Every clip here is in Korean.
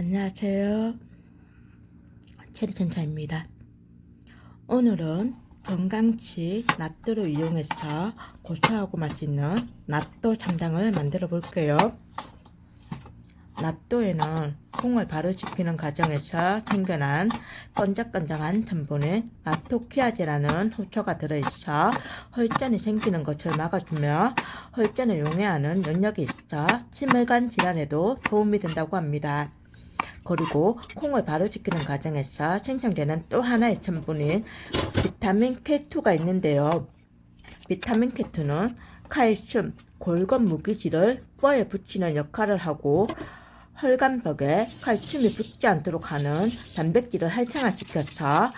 안녕하세요. 체리천차입니다. 오늘은 건강치 낫또를 이용해서 고소하고 맛있는 낫또 참장을 만들어 볼게요. 낫또에는 콩을 발효시키는 과정에서 생겨난 끈적끈적한成분의 나토키아제라는 효소가 들어있어 혈전이 생기는 것을 막아주며 혈전을 용해하는 영역이 있어 심혈관 질환에도 도움이 된다고 합니다. 그리고 콩을 발효시키는 과정에서 생성되는 또 하나의成분인 비타민 K2가 있는데요. 비타민 K2는 칼슘, 골건 무기질을 뼈에 붙이는 역할을 하고 혈관벽에 칼슘이 붙지 않도록 하는 단백질을 활성화시켜서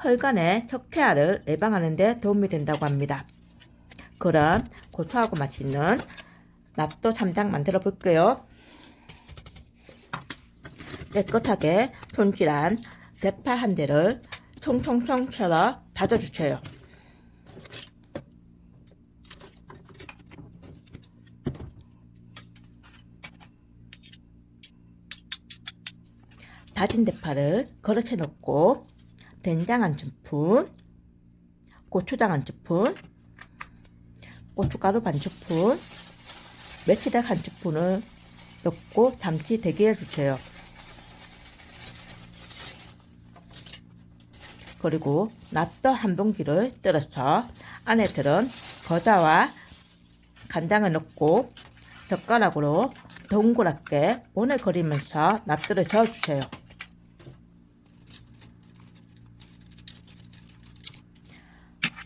혈관의 척폐화를 예방하는 데 도움이 된다고 합니다. 그럼 고소하고 맛있는 낫또 참장 만들어 볼게요. 깨끗하게 손질한 대파 한 대를 총총총 쳐서 다져주세요. 다진 대파를 그릇에 넣고 된장 한 스푼, 고추장 한 스푼, 고춧가루 반 스푼, 매실액 한 스푼을 넣고 잠시 대기해 주세요. 그리고 낫또 한 봉지를 뜯어서 안에 들은 거자와 간장을 넣고 젓가락으로 동그랗게 오늘거리면서 낫또를 저어주세요.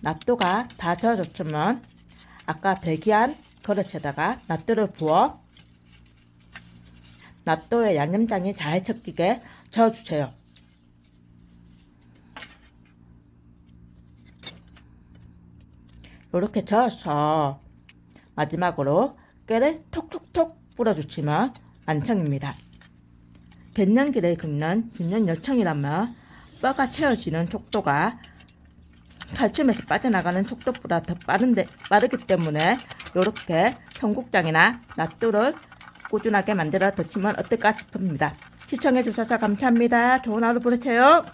낫또가 다 저어졌으면 아까 대기한 그릇에다가 낫또를 부어 낫또에 양념장이 잘 섞이게 저어주세요. 이렇게 저어서 마지막으로 깨를 톡톡톡 뿌려주시면 완성입니다. 갱년기를 긁는 갱년 열청이라면 뼈가 채워지는 속도가 칼슘에서 빠져나가는 속도보다 더 빠른데, 빠르기 때문에 이렇게 청국장이나 낫또를 꾸준하게 만들어 드시면 어떨까 싶습니다. 시청해주셔서 감사합니다. 좋은 하루 보내세요.